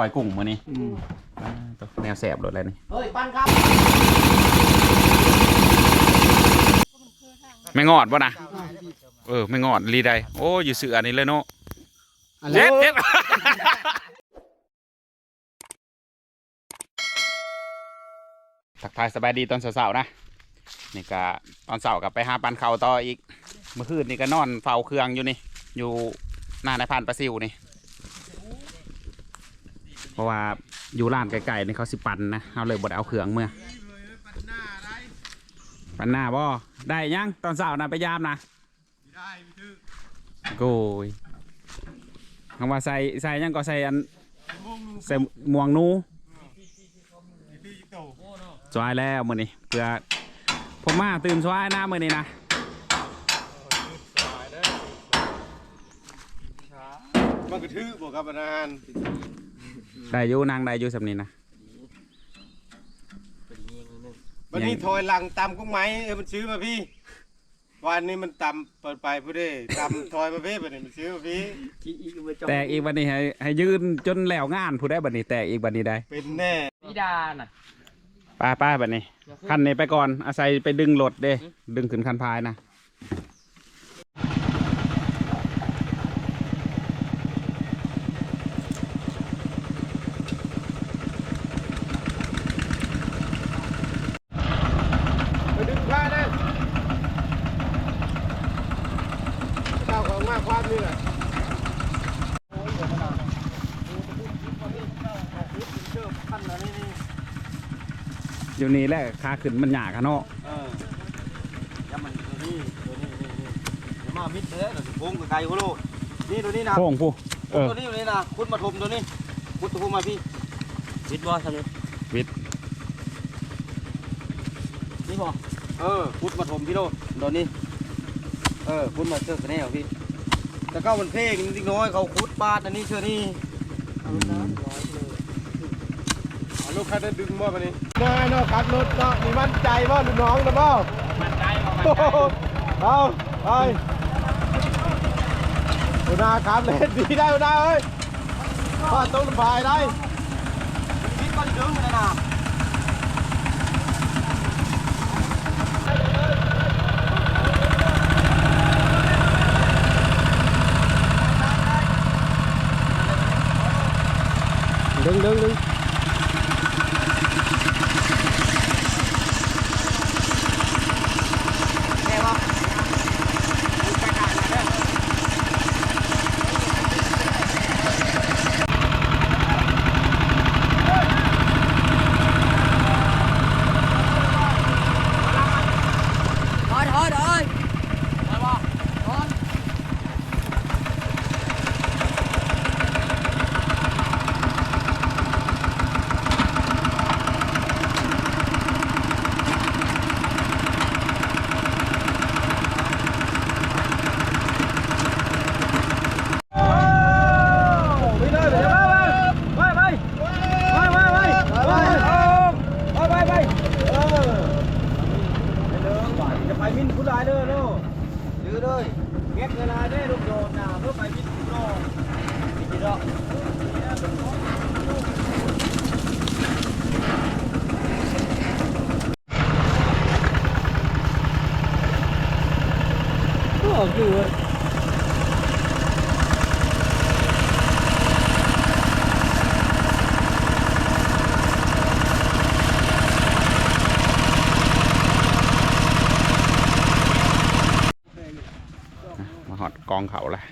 ก่อยกุ้งมื้อนี้อืมอ่าตัวแนวแสบรถอะไรนี่เฮ้ย ปั้นครับไม่งอดบ่นะเออไม่งอดลีใดโอ้อยู่เสืออันนี้เลยเนาะอะไรเจ็บเจ็บทักทายสบายดีตอนเช้าๆนะนี่ก็ตอนเช้ากับไปหาปันเขาวต่ออีกเมื่อคืนนี่ก็นอนเฝ้าเครื่องอยู่นี่ อยู่หน้าในพานปลาซิวนี่ เพราะว่าอยู่ร้านไกลๆนี่เขาสิปันนะเอาเลยบดเอาเครื่องเมื่อปันหน้าบ่ได้ยังตอนเช้านะไปยามนะโก้ยคำว่าใส่ใส่ยังก็ใส่อันใส่หมวงนูสวายแล้วมือนี้เพื่อผมมาตื่นสวายหน้ามือนี้นะมันกระทืบบวกกับอาหาร ได้อยู่นางได้อยู่สำนี้นะวันนี้ถอยหลังตำกุ้งไหมเออมันซื้อมาพี่ วันนี้มันตำเปิดไปผู้ได้ตำถอยมาพี่ไปนี่มันซื้อมาพี่แตกอีกวันนี้ให้ให้ยืนจนแล้วงานผู้ได้บัดนี้แตกอีกบัดนี้ได้เป็นแน่พี่ดาน่ะป้าป้าบัดนี้ คันนี้ไปก่อนอาศัยไปดึงรถเด้ ดึงขึ้นคันพายนะ ไปดึงผ้านะเจ้าของมากความนี่แหละ อยู่นี่แหละขาขึ้นมันหยากันเนาะเออแล้วมันตัวนี้ตัวนี้นี่นี่เดี๋ยวมามิดเด้อเดี๋ยวสิโค้งกับไก่กูโลดนี่ตัวนี้นะโค้งผู้เออตัวนี้ตัวนี้นะคุณมาทมตัวนี้คุณตัวมาพี่วิทย์บอสเลยวิทย์นี่บอเออคุณมาทมพี่โลดตัวนี้ เออคุณมาเจอกันแน่พี่แต่ก็มันเพลงจริงๆน้อยเขาคุดปาดอันนี้เชื่อนี่เอาน้ำร้อยเลยเอา ลูกค้าได้ดึงบ่ปะนี่แน่เนาะขับรถเนาะมีมั่นใจบ่ลูกน้องนะบ่มันใจบ่โอ้โหเอาไปหัวหน้าครับเล่นดีได้หัวหน้าเอ้ยพ่อต้องลำบายได้คิดก่อนดึงเลยนะ ดกองเขาละ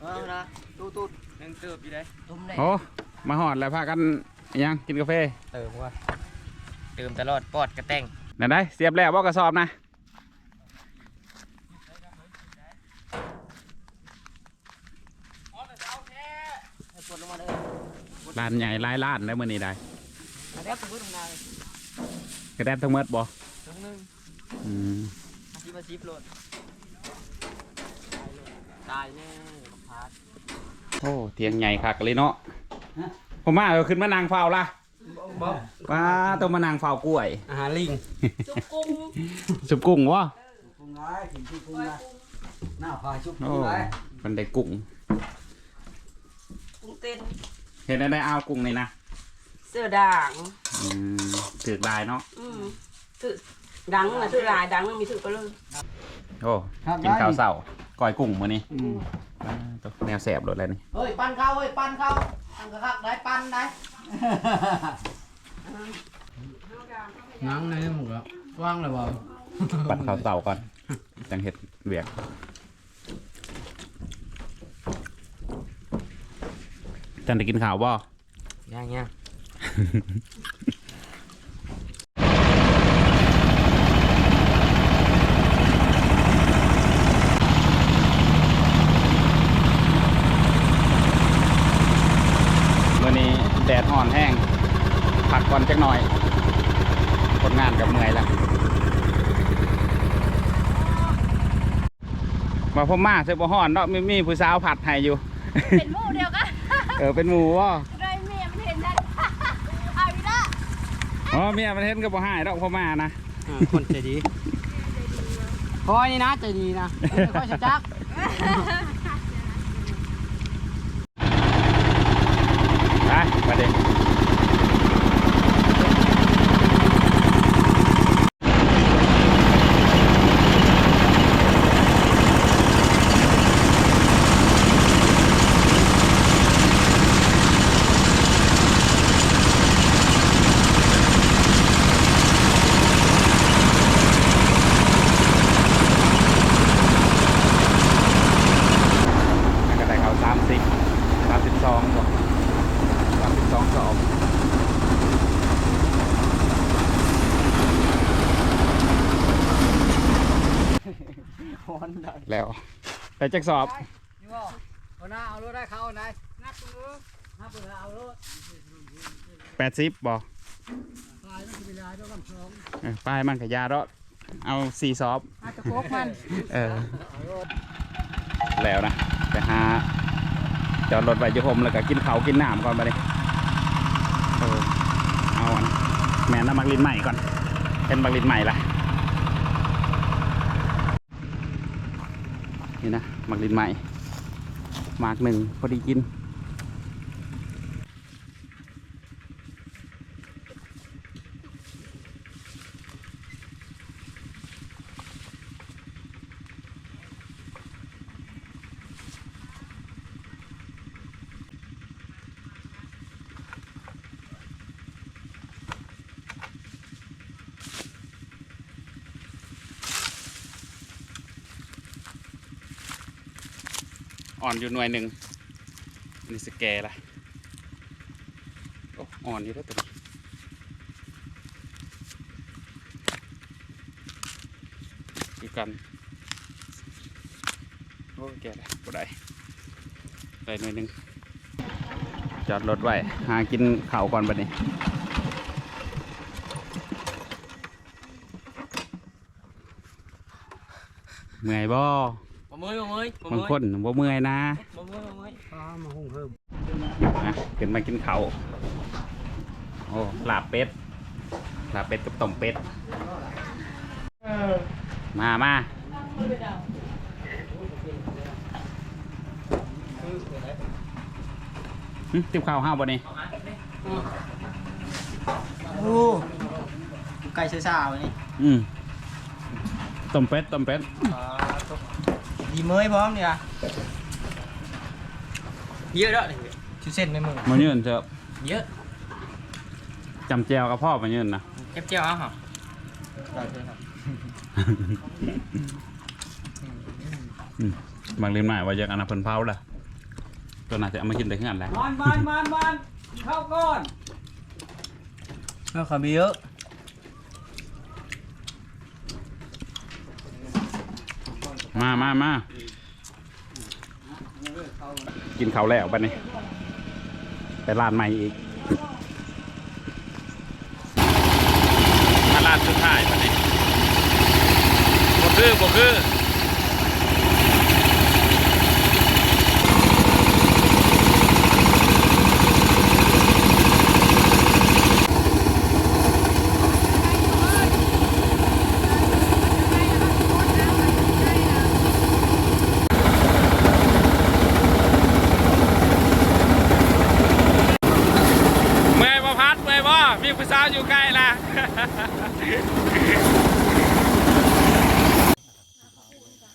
เอานะตู้ตู้ยังเติบอยู่ได้ตุ้มได้โอ้มาหอดแล้วพากันยังกินกาแฟเติมว่ะเติมตลอดปอดกระแตงนั่นได้เสียบแล้วบ่กระสอบนะให้ปวดลงมาเลยร้านใหญ่หลายร้านได้เมื่อนี้ได้อันนี้ตุ้มลงมาเลยกระแดบทั้งหมดบ่ตุ้มนึงอืมชิบมาชิบโหลด ตายแน่พาดโอ้เทียงใหญ่คักเลยเนาะผมมาเอาขึ้นมานางเฝ้าละว้าต้องมานางเฝ้ากล้วย อาหารลิงจุกกุ้งสุบกุ้งวะกุ้งไรกินกุ้งไรหน้าพาชุบโอ้กุ้งไรมันได้กุ้งกุ้งเต้นเห็นได้ได้เอากุ้งนี่นะเสื้อด่าง อืมถือลายเนาะอืมถือดังนะถือลายดังนะมีถือก็เลยโอ้กินข้าวเสา ก้อยกุ้งมื้อนี้อ่าตัวแนวแสบรถแล้วนี่ เฮ้ยปันเข้าเฮ้ยปันเข้าอังกะคักได้ปันได้นังในหมูกว่างเลยบ่ปั่นข้าวเสาก่อน จังเห็ดเวียกจันได้กินข้าวบ่ยังยัง มื้อนี้แดดอ่อนแห้งพักก่อน จักหน่อยคนงานกับเมื่อยแล้วมาพ่อมาเสื้อบ่ฮ้อนเนาะมีมีผู้สาวผัดให้อยู่ เป็นหมู่เดียวกันเออเป็นหมูว่ได้เมียมันเห็นได้เอาอีกละอ๋อเมียมันเห็นก็บ่ให้ดอกพ่อมานะคนใจดีคอยนี่นะใจดีนะคอยจักไปมาเด็ก็ได้เขาสามสิบสามสิบสองบ่สามสิบสองสอบแล้วไปจักสอบนี่บ่เอาหน้าเอารถได้เขาไหนนับมือนับมือเอารถแปดสิบบ่ตายมันจะเป็นลายด้วยกันสองป้ายมันขยาดอกเอาสี่สอบอาจจะโคกมัน เออ แล้วนะไปหา จอดรถไว้อยุคมแล้วก็กินเขากินน้ำก่อนไปเลยเออเอาอันแม่น้ำมักลินใหม่ก่อนเป็นมักลินใหม่ละนี่นะมักลินใหม่มากหนึ่งพอดีกิน อ่อนอยู่หน่วยหนึ่งนี่สแกละโอ้อ่อนอยู่แล้วตัวนี้ดูกันโอ้แกละบ่ได้ได้หน่วยหนึ่งจอดรถไว้หากินข้าวก่อนบัดนี้เมื่อยบ่ บ่มือบ่มือบ่บางมือคนบ่เมื่อยนะบ่มือบ่มือปลามาหุงเพิ่มนะขึ้นมากินเขาวโอ้ลาบเป็ดลาบเป็ดกับต้มเป็ด มามาหึติบข้าวห้าวบ่นี่โอ้ไก่เสือสาวนี่อืมต้มเป็ดต้มเป็ด ดีเมยพร้อมเนี่ยเยอะด้วยชิเส้นในมือมายืนเถอะเยอะจำแจวกับพ่อมายืนนะเก็บเจียวเอาเหรอได้เลยครับบางเรียนหมายว่าอยากอนนาเพิ่นเผาล่ะตัวน่าจะเอามากินได้ขนาดแหละมันมันมันมันเข้าก้อนเอาขาวเยอะ มามามากินเขาแล้วบ้านนี้ไปร้านใหม่อีกมาร้านสุดท้ายบ้านี่บ่คือบ่คือ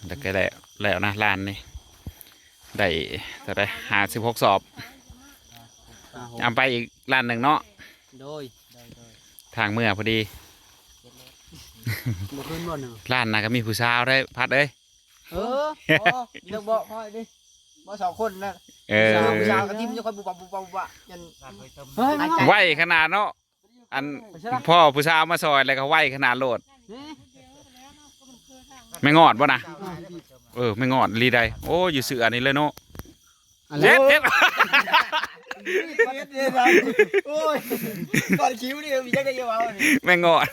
แต่ก็แล้วแล้วนะร้านนี่ได้แต่ได้หาสิบหกสอบเอาไปอีกร้านหนึ่งเนาะโดยทางเมื่อพอดีบ่ขึ้นบ่หนึ่งร้านน่ะก็มีผู้สาวได้พัดเอ้ยเออพอเดี๋ยวบอกพ่อดิบ่สองคนนะเออสาวผู้ชายกับทีมจะคอยบุบบับบุบบับบุบบับยันเฮ้ยไม่ไหวขนาดเนาะ อันพ่อผู้สาวมาซอยแล้วก็ไหวขนาดโลดไม่งอดบ่นะเออไม่งอดรีได้โอ้อยู่เสือนี่เลยเนาะเจ็บเจ็บโอ้ยก่อนคิ้วนี่มีจักได้เยอะเอาไม่งอด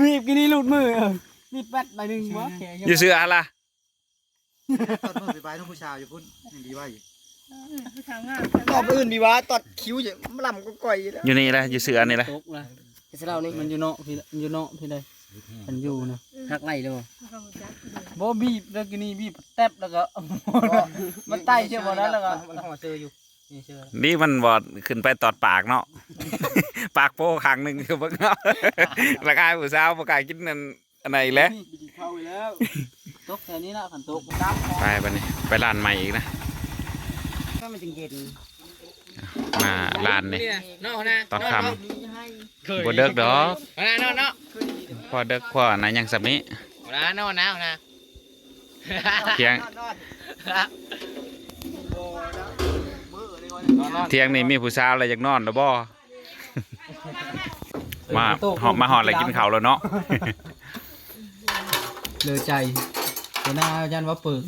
มีบกินนี่หลุดมือมีแป๊ดใบหนึ่งวะอยู่เสือล่ะตอนเพิ่นไปบายน้องผู้ชายอยู่พุ่นยังดีว่าอยู่ ตอบอื่นดีวะตอดคิ้วอย่างมันลำก็ก่อยแล้วอยู่นี่แหละอยู่เสือนี่แหละตกละเสเรานี่มันอยู่เนาะพี่มันอยู่เนาะพี่เลยมันอยู่นะหักไหลเลยบ่บีบแล้วกินนี่บีบแทบแล้วก็มันไต่เชื่อบ่นั้นแล้วก็มันห่อเจออยู่นี่เชื่อนี่มันบอดขึ้นไปตอดปากเนาะปากโป้ครั้งหนึ่งคือเบิ่งเอาราคาผู้สาวประกล้าศกินนั่นอันไหนแหล้วเข้าไปแล้วตกแค่นี้นะขันตกน้ำไปไปนี่ไปร้านใหม่อีกนะ ก็มันจึงเย็นมาร้านนี่นอกนะตอนค่ำบ่เด็กดอกนะนอกนอกพอเด็กพอนะยังสับนี้นะนอกนะนะเที่ยงเที่ยงนี่มีผู้สาวอะไรอยากนอนหรือบ่มาหอมมาหอดอะไรกินข้าวแล้วเนาะเลอใจหัวหน้ายันว่าเปิง